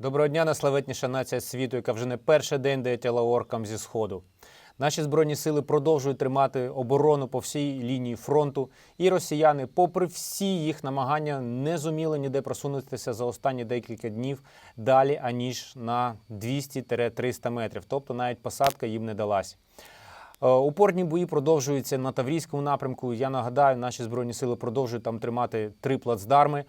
Доброго дня, найславетніша нація світу, яка вже не перший день дає тіла оркам зі сходу. Наші збройні сили продовжують тримати оборону по всій лінії фронту, і росіяни, попри всі їх намагання, не зуміли ніде просунутися за останні декілька днів далі, аніж на 200-300 метрів. Тобто навіть посадка їм не далась. Е, Упорні бої продовжуються на Таврійському напрямку. Я нагадаю, наші збройні сили продовжують там тримати три плацдарми.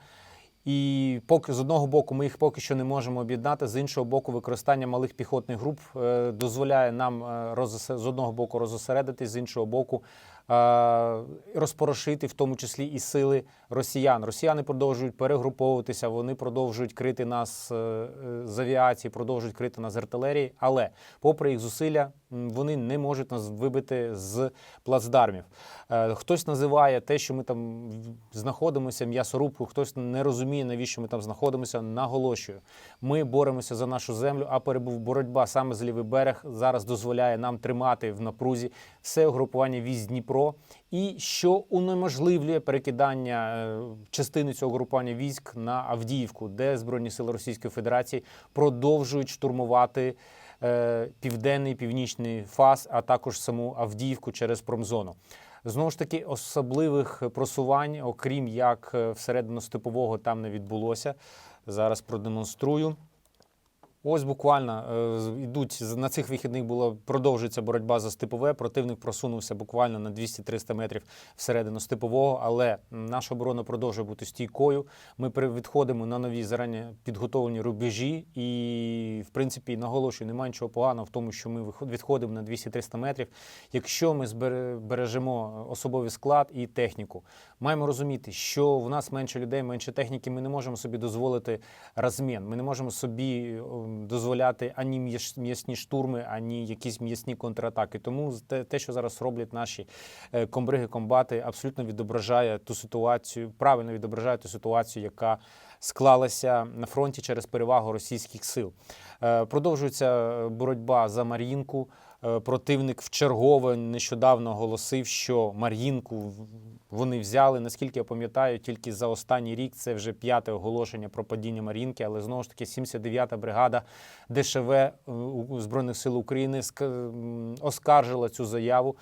І поки з одного боку ми їх поки що не можемо об'єднати, з іншого боку, використання малих піхотних груп е, дозволяє нам е, з одного боку розосередитись, з іншого боку розпорошити, в тому числі і сили росіян. Росіяни продовжують перегруповуватися, вони продовжують крити нас е, е, з авіації, продовжують крити нас з артилерії. Але, попри їх зусилля, вони не можуть нас вибити з плацдармів. Е, Хтось називає те, що ми там знаходимося, м'ясорубку, хтось не розуміє, навіщо ми там знаходимося. Наголошую, ми боремося за нашу землю, а перебув боротьба саме з лівий берег зараз дозволяє нам тримати в напрузі все угрупування військ Дніпро, і що унеможливлює перекидання е, частини цього групування військ на Авдіївку, де збройні сили Російської Федерації продовжують штурмувати е, південний північний фас, а також саму Авдіївку через промзону. Знову ж таки, особливих просувань, окрім як е, всередину степового, там не відбулося. Зараз продемонструю. Ось буквально е, йдуть на цих вихідних була продовжується боротьба за степове. Противник просунувся буквально на 200-300 метрів всередину степового, але наша оборона продовжує бути стійкою. Ми відходимо на нові зарані підготовлені рубежі, і в принципі наголошую, немає нічого поганого в тому, що ми відходимо на 200-300 метрів. Якщо ми збере- бережемо особовий склад і техніку, маємо розуміти, що в нас менше людей, менше техніки. Ми не можемо собі дозволити розмін. Ми не можемо собі дозволяти ані м'яс- м'ясні штурми, ані якісь м'ясні контратаки. Тому те, те, що зараз роблять наші е, комбриги, комбати, абсолютно відображає ту ситуацію, правильно відображає ту ситуацію, яка склалася на фронті через перевагу російських сил. Е, Продовжується е, боротьба за Мар'їнку. Е, Противник вчергове нещодавно оголосив, що Мар'їнку вони взяли. Наскільки я пам'ятаю, тільки за останній рік це вже п'яте оголошення про падіння Мар'їнки, але знову ж таки 79-та бригада ДШВ е, Збройних сил України ска- оскаржила цю заяву,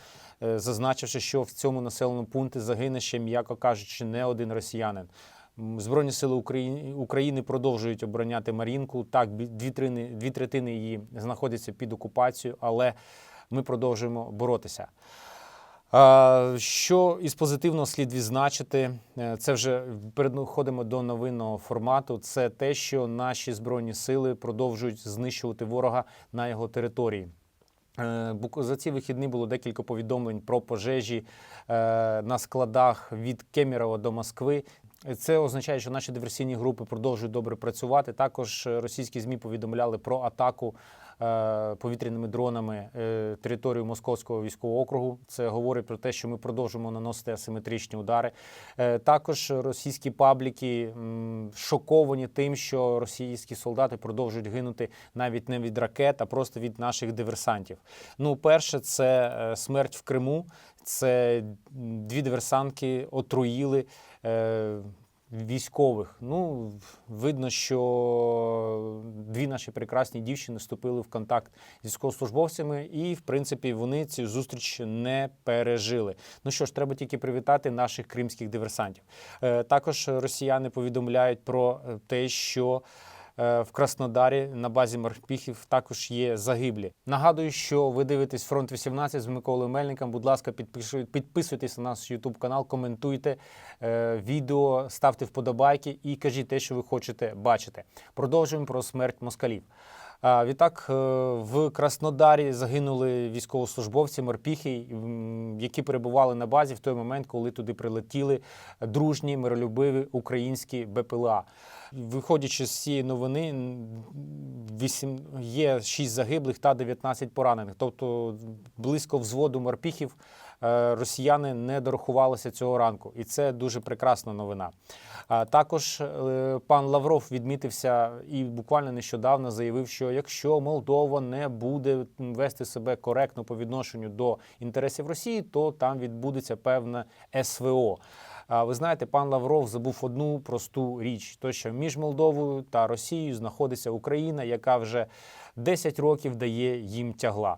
е, зазначивши, що в цьому населеному пункті загине ще, м'яко кажучи, не один росіянин. Збройні сили України, продовжують обороняти Мар'їнку. Так, дві, трини, дві третини її знаходяться під окупацією, але ми продовжуємо боротися. Що із позитивного слід відзначити, е, це вже переходимо до новинного формату. Це те, що наші збройні сили продовжують знищувати ворога на його території. Е, За ці вихідні було декілька повідомлень про пожежі е, на складах від Кемірова до Москви. Це означає, що наші диверсійні групи продовжують добре працювати. Також російські змі повідомляли про атаку повітряними дронами е, територію Московського військового округу. Це говорить про те, що ми продовжуємо наносити асиметричні удари. Е, Також російські пабліки шоковані тим, що російські солдати продовжують гинути навіть не від ракет, а просто від наших диверсантів. Ну, перше, це е, смерть в Криму. Це дві диверсантки отруїли. Військових, ну видно, що дві наші прекрасні дівчини вступили в контакт з військовослужбовцями, і в принципі вони цю зустріч не пережили. Ну що ж, треба тільки привітати наших кримських диверсантів. Е, Також росіяни повідомляють про те, що в Краснодарі на базі морпіхів також є загиблі. Нагадую, що ви дивитесь фронт 18 з Миколою Мельником. Будь ласка, підписуйтесь на наш YouTube канал, коментуйте е, відео, ставте вподобайки і кажіть те, що ви хочете бачити. Продовжуємо про смерть москалів. Відтак, е, в Краснодарі загинули військовослужбовці морпіхи, які перебували на базі в той момент, коли туди прилетіли дружні миролюбиві українські БПЛА. Виходячи з цієї новини, м, вісім, є 6 загиблих та 19 поранених. Тобто близько взводу морпіхів е, росіяни не дорахувалися цього ранку, і це дуже прекрасна новина. Також е, пан Лавров відмітився і буквально нещодавно заявив, що якщо Молдова не буде вести себе коректно по відношенню до інтересів Росії, то там відбудеться певне СВО. Ви знаєте, пан Лавров забув одну просту річ: то що між Молдовою та Росією знаходиться Україна, яка вже 10 років дає їм тягла.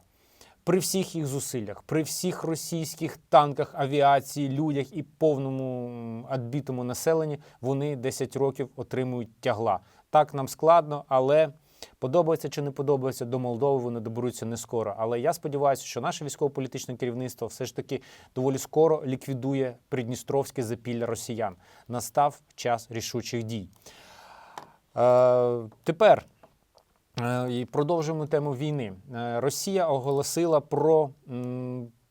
При всіх їх зусиллях, при всіх російських танках, авіації, людях і повному адбітому населенні вони 10 років отримують тягла. Так нам складно, але подобається чи не подобається до Молдови, вони доберуться не скоро. Але я сподіваюся, що наше військово-політичне керівництво все ж таки доволі скоро ліквідує придністровське запілля росіян. Настав час рішучих дій. Е, тепер. Е, І продовжуємо тему війни. Е, Росія оголосила про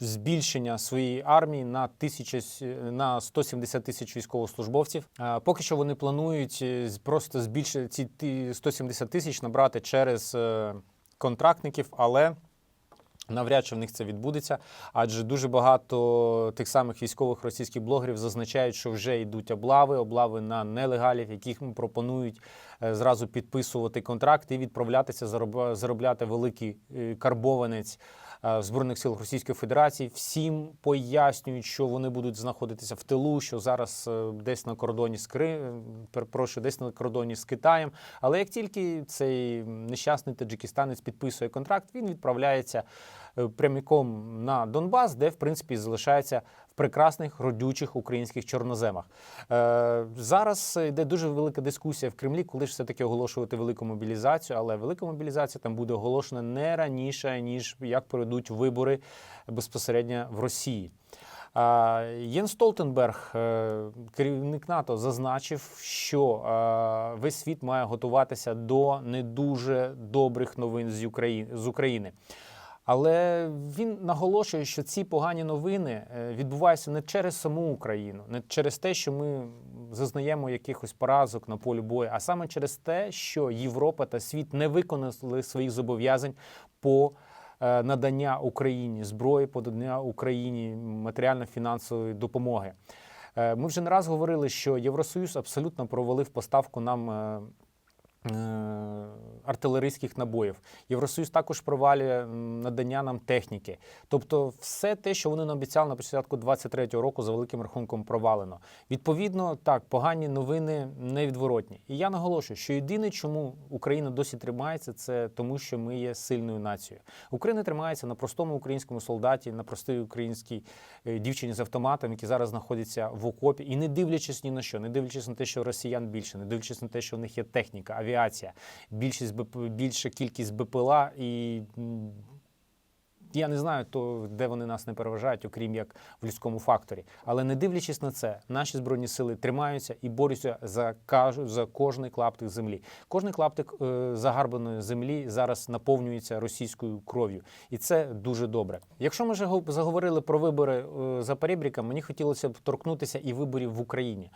збільшення своєї армії на тисячі на 170 тисяч військовослужбовців. Е, Поки що вони планують е, просто збільшити ці ті 170 тисяч набрати через е, контрактників, але Навряд чи в них це відбудеться, адже дуже багато тих самих військових російських блогерів зазначають, що вже йдуть облави, облави на нелегалів, яких пропонують зразу підписувати контракт і відправлятися зароб- заробляти великий карбованець збройних сил Російської Федерації. Всім пояснюють, що вони будуть знаходитися в тилу, що зараз е, десь на кордоні з Кри... е, перепрошую, десь на кордоні з Китаєм. Але як тільки цей нещасний таджикистанець підписує контракт, він відправляється е, прямиком на Донбас, де в принципі залишається прекрасних родючих українських чорноземах. Е, зараз йде дуже велика дискусія в Кремлі, коли ж все таки оголошувати велику мобілізацію, але велика мобілізація там буде оголошена не раніше ніж як пройдуть вибори безпосередньо в Росії. А, Єн Столтенберг, е, керівник НАТО, зазначив, що е, весь світ має готуватися до не дуже добрих новин з України. Але він наголошує, що ці погані новини е, відбуваються не через саму Україну, не через те, що ми зазнаємо якихось поразок на полі бою, а саме через те, що Європа та світ не виконали своїх зобов'язань по е, надання Україні зброї, по надання Україні матеріально-фінансової допомоги. Е, Ми вже не раз говорили, що Євросоюз абсолютно провалив поставку нам. Е, Артилерійських набоїв. Євросоюз також провалює надання нам техніки. Тобто, все те, що вони нам обіцяли на початку 23-го року, за великим рахунком провалено. Відповідно, так, погані новини невідворотні. І я наголошую, що єдине, чому Україна досі тримається, це тому, що ми є сильною нацією. Україна тримається на простому українському солдаті, на простій українській е, дівчині з автоматом, які зараз знаходяться в окопі, і не дивлячись ні на що, не дивлячись на те, що росіян більше, не дивлячись на те, що в них є техніка, авіація, більшість більша кількість БПЛА і. Я не знаю, то де вони нас не переважають, окрім як в людському факторі. Але не дивлячись на це, наші збройні сили тримаються і борються за кажу за кожний клаптик землі. Кожний клаптик е, загарбаної землі зараз наповнюється російською кров'ю, і це дуже добре. Якщо ми вже го- заговорили про вибори е, за перебріком, мені хотілося б торкнутися і виборів в Україні.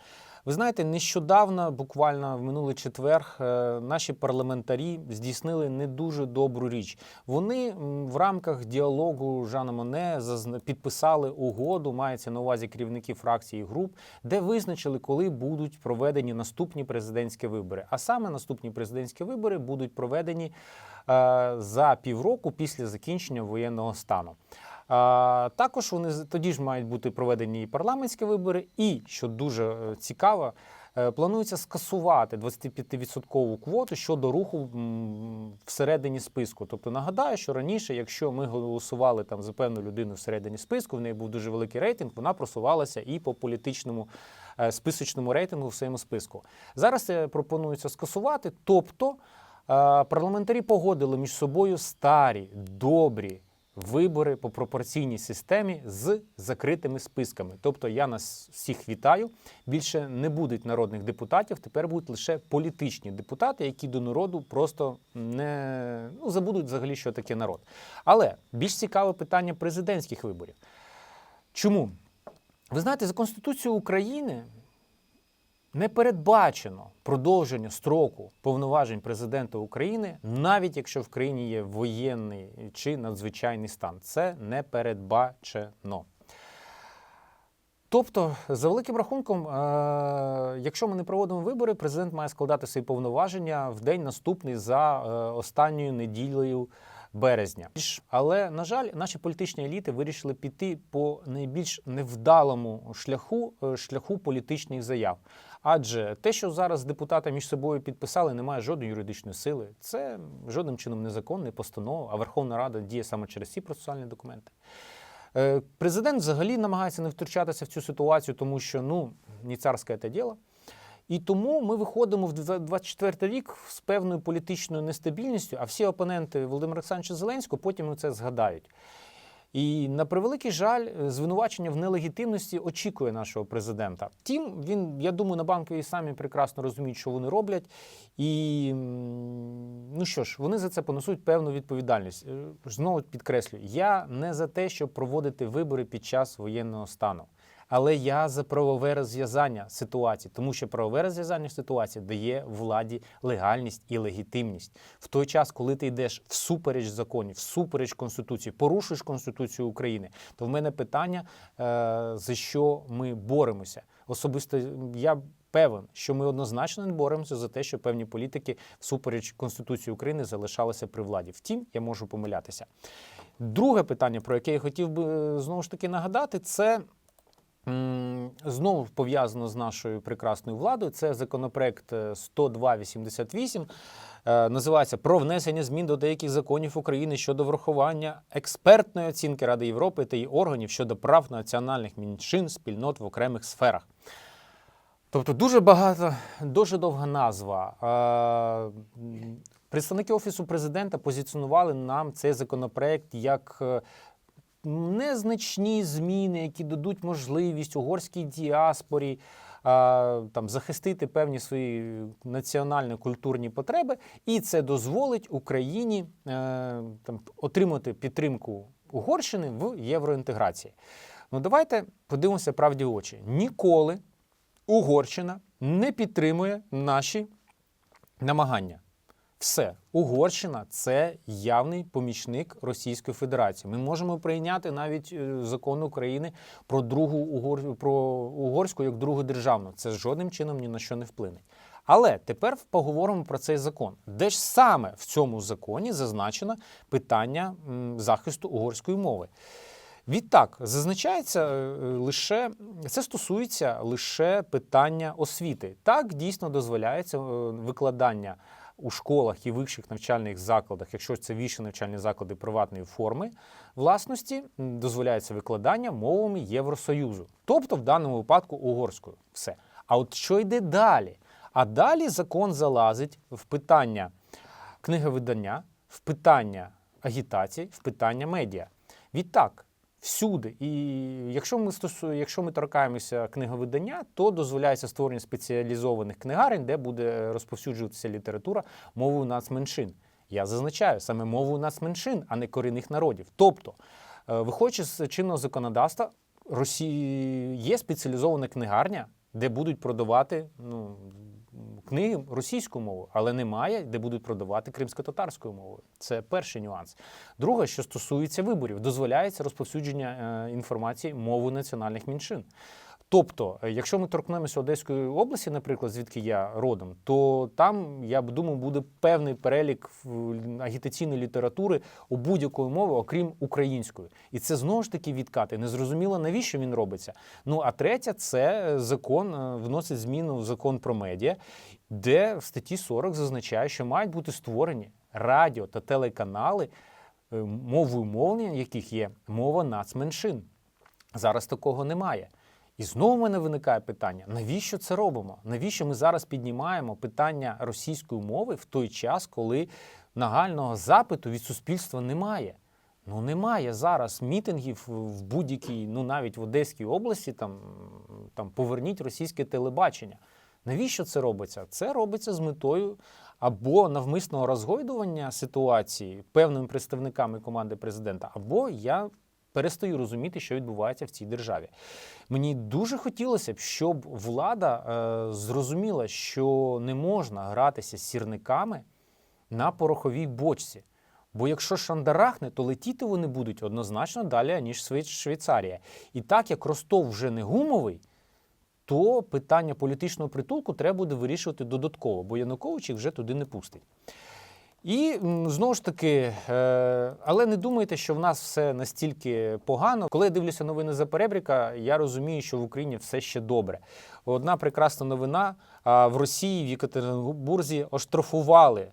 Ви знаєте, нещодавно, буквально в минулий четвер, е, наші парламентарі здійснили не дуже добру річ. Вони в рамках діалогу Жана Моне підписали угоду, мається на увазі керівники фракцій і груп, де визначили, коли будуть проведені наступні президентські вибори. А саме наступні президентські вибори будуть проведені е, за півроку після закінчення воєнного стану. Також вони тоді ж мають бути проведені і парламентські вибори, і що дуже е, цікаво, е, планується скасувати 25% квоту щодо руху всередині списку. Тобто нагадаю, що раніше, якщо ми голосували там за певну людину всередині списку, в неї був дуже великий рейтинг, вона просувалася і по політичному е, списочному рейтингу в своєму списку. Зараз це пропонується скасувати, тобто парламентарі погодили між собою старі, добрі вибори по пропорційній системі з закритими списками. Тобто я нас всіх вітаю. Більше не будуть народних депутатів, тепер будуть лише політичні депутати, які до народу просто не ну, забудуть взагалі, що таке народ. Але більш цікаве питання президентських виборів. Чому? Ви знаєте, за Конституцією України не передбачено продовження строку повноважень президента України, навіть якщо в країні є воєнний чи надзвичайний стан. Це не передбачено. Тобто, за великим рахунком, е, якщо ми не проводимо вибори, президент має складати свої повноваження в день наступний за е, останньою неділею березня. Але на жаль, наші політичні еліти вирішили піти по найбільш невдалому шляху е, шляху політичних заяв. Адже те, що зараз депутати між собою підписали, не має жодної юридичної сили. Це жодним чином незаконне постанова, а Верховна Рада діє саме через ці процесуальні документи. Е, Президент взагалі намагається не втручатися в цю ситуацію, тому що ну не царське це діло. І тому ми виходимо в 24 рік з певною політичною нестабільністю, а всі опоненти Володимира Олександровича Зеленського потім це згадають. І на превеликий жаль, звинувачення в нелегітимності очікує нашого президента. Втім, він, я думаю, на банковій самі прекрасно розуміють, що вони роблять. І ну що ж, вони за це понесуть певну відповідальність. Е, Знову підкреслюю, я не за те, щоб проводити вибори під час воєнного стану. Але я за правове розв'язання ситуації, тому що правове розв'язання ситуації дає владі легальність і легітимність. В той час, коли ти йдеш всупереч законів, всупереч Конституції, порушуєш Конституцію України, то в мене питання, е, за що ми боремося. Особисто я певен, що ми однозначно не боремося за те, що певні політики всупереч Конституції України залишалися при владі. Втім, я можу помилятися. Друге питання, про яке я хотів би е, знову ж таки нагадати, це. Знову пов'язано з нашою прекрасною владою. Це законопроект е, 10288. Е, Називається про внесення змін до деяких законів України щодо врахування експертної оцінки Ради Європи та її органів щодо прав національних меншин спільнот в окремих сферах. Тобто дуже багато, дуже довга назва. Е, Представники Офісу президента позиціонували нам цей законопроект як е, незначні зміни, які дадуть можливість угорській діаспорі а, там, захистити певні свої національно-культурні потреби, і це дозволить Україні е, там, отримати підтримку Угорщини в євроінтеграції. Ну давайте подивимося правді в очі. Ніколи Угорщина не підтримує наші намагання. Все, Угорщина це явний помічник Російської Федерації. Ми можемо прийняти навіть е, закон України про другу угор... про угорську як другу державну. Це жодним чином ні на що не вплине. Але тепер поговоримо про цей закон, де ж саме в цьому законі зазначено питання захисту угорської мови. Відтак зазначається е, лише це стосується лише питання освіти. Так дійсно дозволяється е, викладання у школах і вищих навчальних закладах, якщо це вищі навчальні заклади приватної форми власності, дозволяється викладання мовами Євросоюзу, тобто в даному випадку угорською. Все. А от що йде далі? А далі закон залазить в питання книговидання, в питання агітації, в питання медіа. Відтак, всюди. І якщо ми стосу, якщо ми торкаємося книговидання, то дозволяється створення спеціалізованих книгарень, де буде розповсюджуватися література мовою нацменшин. Я зазначаю саме мовою нацменшин, а не корінних народів. Тобто, е, виходячи з чинного законодавства, Росії є спеціалізована книгарня, де будуть продавати ну, книги російською мовою, але немає, де будуть продавати кримсько-татарською мовою. Це перший нюанс. Друге, що стосується виборів, дозволяється розповсюдження е, інформації мовою національних меншин. Тобто, е, якщо ми торкнемося Одеської області, наприклад, звідки я родом, то там, я б думаю, буде певний перелік агітаційної літератури у будь-якої мови, окрім української. І це знову ж таки відкати. Незрозуміло, навіщо він робиться. Ну а третє, це е, закон е, вносить зміну в закон про медіа, де в статті 40 зазначає, що мають бути створені радіо та телеканали, мовою мовлення яких є мова нацменшин. Зараз такого немає. І знову в мене виникає питання: навіщо це робимо? Навіщо ми зараз піднімаємо питання російської мови в той час, коли нагального запиту від суспільства немає? Ну немає зараз мітингів в будь-якій, ну навіть в Одеській області, там, там поверніть російське телебачення. Навіщо це робиться? Це робиться з метою або навмисного розгойдування ситуації певними представниками команди президента, або я перестаю розуміти, що відбувається в цій державі. Мені дуже хотілося б, щоб влада е, зрозуміла, що не можна гратися з сірниками на пороховій бочці. Бо якщо шандарахне, то летіти вони будуть однозначно далі, ніж Швейцарія. І так як Ростов вже не гумовий, то питання політичного притулку треба буде вирішувати додатково, бо Янукович їх вже туди не пустить. І знову ж таки, е, але не думайте, що в нас все настільки погано. Коли я дивлюся новини за перебріка, я розумію, що в Україні все ще добре. Одна прекрасна новина: в Росії, в Єкатеринбурзі оштрафували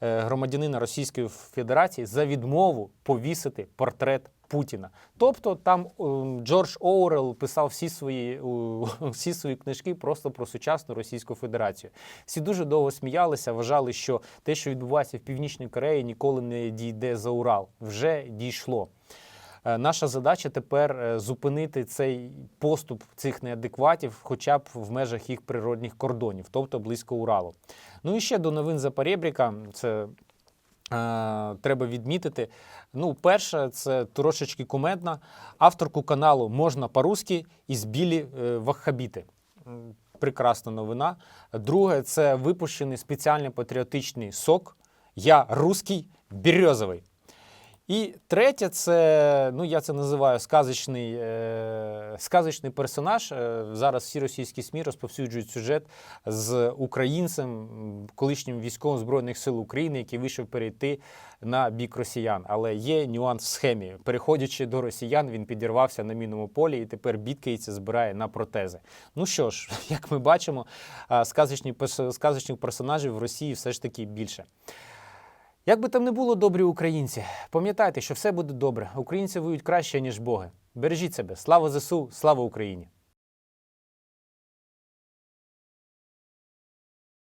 е, громадянина Російської Федерації за відмову повісити портрет Путіна. Тобто там ем, Джордж Оурел писав всі свої, всі свої книжки просто про сучасну Російську Федерацію. Всі дуже довго сміялися, вважали, що те, що відбувається в Північній Кореї, ніколи не дійде за Урал. Вже дійшло. Е, Наша задача тепер е, зупинити цей поступ цих неадекватів, хоча б в межах їх природних кордонів, тобто близько Уралу. Ну і ще до новин за Перебріка. Це треба відмітити. Ну, перше, це трошечки кумедна. Авторку каналу можна по-русски ізбілі е, ваххабіти. Прекрасна новина. Друге, це випущений спеціальний патріотичний сок. Я русський березовий. І третє, це ну я це називаю сказочний, е, сказочний персонаж. Е, зараз всі російські СМІ розповсюджують сюжет з українцем, колишнім військовим збройних сил України, який вийшов перейти на бік росіян. Але є нюанс в схемі. Переходячи до росіян, він підірвався на мінному полі і тепер бідкається, збирає на протези. Ну що ж, як ми бачимо, сказочні перс- сказочних персонажів в Росії все ж таки більше. Як би там не було добрі українці, пам'ятайте, що все буде добре. Українці воюють краще, ніж Боги. Бережіть себе. Слава ЗСУ, слава Україні!